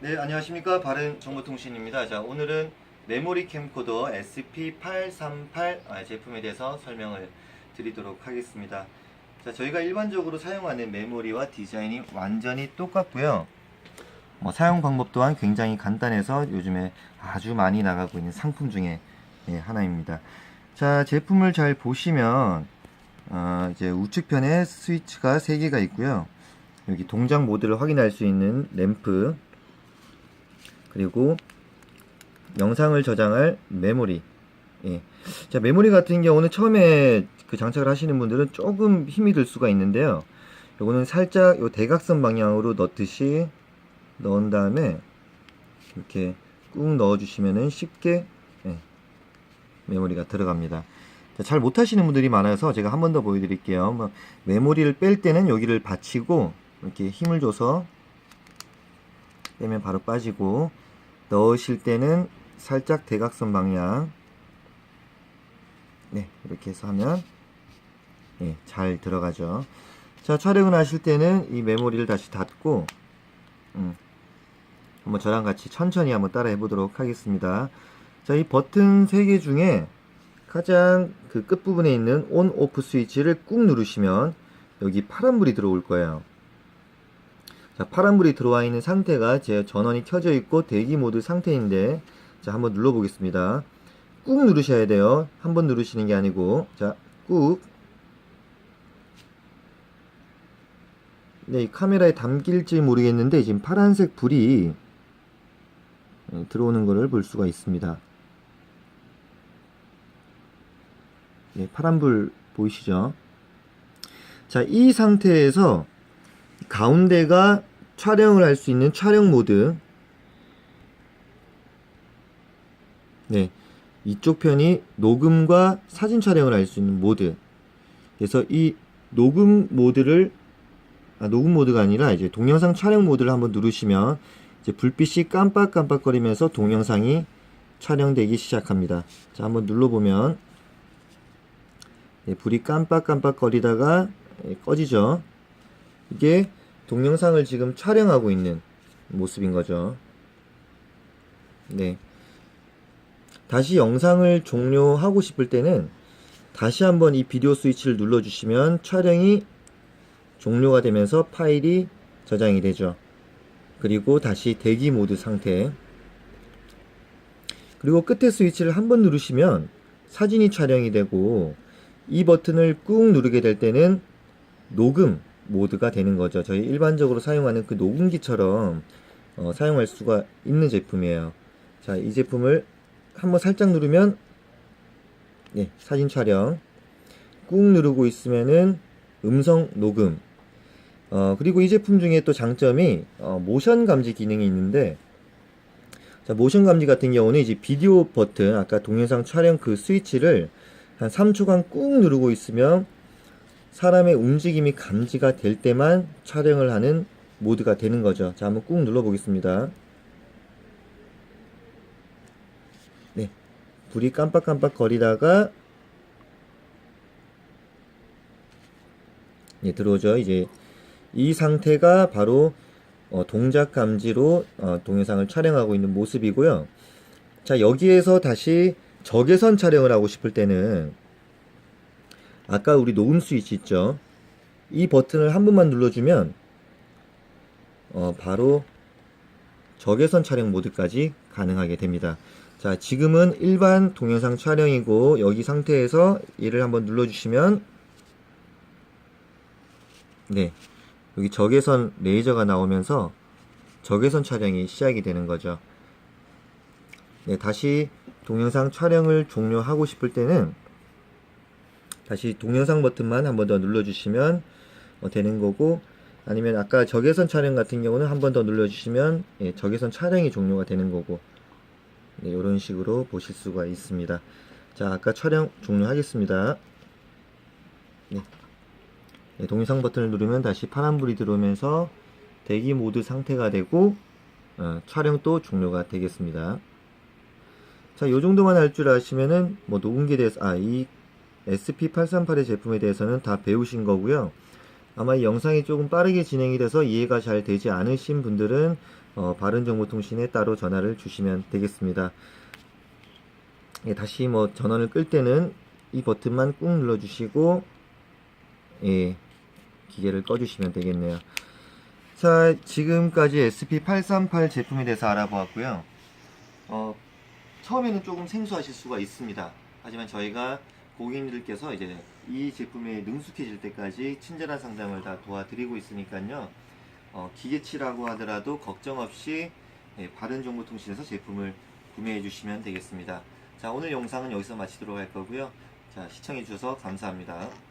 네, 안녕하십니까. 바른 정보통신입니다. 자, 오늘은 메모리 캠코더 SP838 아, 제품에 대해서 설명을 드리도록 하겠습니다. 자, 저희가 일반적으로 사용하는 메모리와 디자인이 완전히 똑같고요. 뭐, 사용 방법 또한 굉장히 간단해서 요즘에 아주 많이 나가고 있는 상품 중에 예, 하나입니다. 자, 제품을 잘 보시면 어, 이제 우측편에 스위치가 3개가 있고요. 여기 동작 모드를 확인할 수 있는 램프 그리고 영상을 저장할 메모리. 예. 자, 메모리 같은 경우는 처음에 그 장착을 하시는 분들은 조금 힘이 들 수가 있는데요. 요거는 살짝 요 대각선 방향으로 넣듯이 넣은 다음에 이렇게 꾹 넣어주시면은 쉽게 예, 메모리가 들어갑니다. 자, 잘 못하시는 분들이 많아서 제가 한 번 더 보여드릴게요. 뭐, 메모리를 뺄 때는 여기를 받치고 이렇게 힘을 줘서 빼면 바로 빠지고 넣으실 때는 살짝 대각선 방향. 네 이렇게 해서 하면 예, 잘 들어가죠. 자 촬영을 하실 때는 이 메모리를 다시 닫고 음, 한번 저랑 같이 천천히 한번 따라 해보도록 하겠습니다. 자 이 버튼 3개 중에 가장 그 끝부분에 있는 온 오프 스위치를 꾹 누르시면 여기 파란불이 들어올 거예요 자, 파란불이 들어와 있는 상태가 제 전원이 켜져 있고 대기 모드 상태인데 자, 한번 눌러 보겠습니다. 꾹 누르셔야 돼요. 한번 누르시는 게 아니고 자, 꾹 네, 이 카메라에 담길지 모르겠는데 지금 파란색 불이 예, 들어오는 것을 볼 수가 있습니다. 네, 파란 불 보이시죠? 자, 이 상태에서 가운데가 촬영을 할 수 있는 촬영 모드. 네. 이쪽 편이 녹음과 사진 촬영을 할 수 있는 모드. 그래서 이 녹음 모드를, 아, 녹음 모드가 아니라 이제 동영상 촬영 모드를 한번 누르시면 이제 불빛이 깜빡깜빡거리면서 동영상이 촬영되기 시작합니다. 자, 한번 눌러보면 네, 불이 깜빡깜빡거리다가 예, 꺼지죠. 이게 동영상을 지금 촬영하고 있는 모습인 거죠. 네. 다시 영상을 종료하고 싶을 때는 다시 한번 이 비디오 스위치를 눌러주시면 촬영이 종료가 되면서 파일이 저장이 되죠. 그리고 다시 대기 모드 상태. 그리고 끝에 스위치를 한 번 누르시면 사진이 촬영이 되고 이 버튼을 꾹 누르게 될 때는 녹음 모드가 되는 거죠. 저희 일반적으로 사용하는 그 녹음기처럼 어, 사용할 수가 있는 제품이에요. 자, 이 제품을 한번 살짝 누르면 네, 사진 촬영 꾹 누르고 있으면은 음성 녹음 어, 그리고 이 제품 중에 또 장점이 어, 모션 감지 기능이 있는데 자, 모션 감지 같은 경우는 이제 비디오 버튼 아까 동영상 촬영 그 스위치를 한 3초간 꾹 누르고 있으면 사람의 움직임이 감지가 될 때만 촬영을 하는 모드가 되는 거죠. 자, 한번 꾹 눌러 보겠습니다. 네. 불이 깜빡깜빡 거리다가 네, 들어오죠. 이제 이 상태가 바로 어, 동작 감지로 어, 동영상을 촬영하고 있는 모습이고요. 자, 여기에서 다시 적외선 촬영을 하고 싶을 때는 아까 우리 녹음 스위치 있죠? 이 버튼을 한 번만 눌러주면 어, 바로 적외선 촬영 모드까지 가능하게 됩니다. 자, 지금은 일반 동영상 촬영이고 여기 상태에서 얘를 한번 눌러주시면 네, 여기 적외선 레이저가 나오면서 적외선 촬영이 시작이 되는 거죠. 네, 다시 동영상 촬영을 종료하고 싶을 때는 다시 동영상 버튼만 한 번 더 눌러주시면 어, 되는 거고 아니면 아까 적외선 촬영 같은 경우는 한 번 더 눌러주시면 예, 적외선 촬영이 종료가 되는 거고 네, 이런 식으로 보실 수가 있습니다. 자 아까 촬영 종료하겠습니다. 네. 네, 동영상 버튼을 누르면 다시 파란불이 들어오면서 대기 모드 상태가 되고 어, 촬영도 종료가 되겠습니다. 자, 요 정도만 할 줄 아시면은 뭐 녹음기에 대해서 아, 이 SP838의 제품에 대해서는 다 배우신 거고요. 아마 이 영상이 조금 빠르게 진행이 돼서 이해가 잘 되지 않으신 분들은 어, 바른정보통신에 따로 전화를 주시면 되겠습니다. 예, 다시 뭐 전원을 끌 때는 이 버튼만 꾹 눌러주시고 예, 기계를 꺼주시면 되겠네요. 자, 지금까지 SP838 제품에 대해서 알아보았고요. 어, 처음에는 조금 생소하실 수가 있습니다. 하지만 저희가 고객님들께서 이제 이 제품에 능숙해질 때까지 친절한 상담을 다 도와드리고 있으니까요. 어, 기계치라고 하더라도 걱정 없이 예, 바른정보통신에서 제품을 구매해 주시면 되겠습니다. 자, 오늘 영상은 여기서 마치도록 할 거고요. 자, 시청해 주셔서 감사합니다.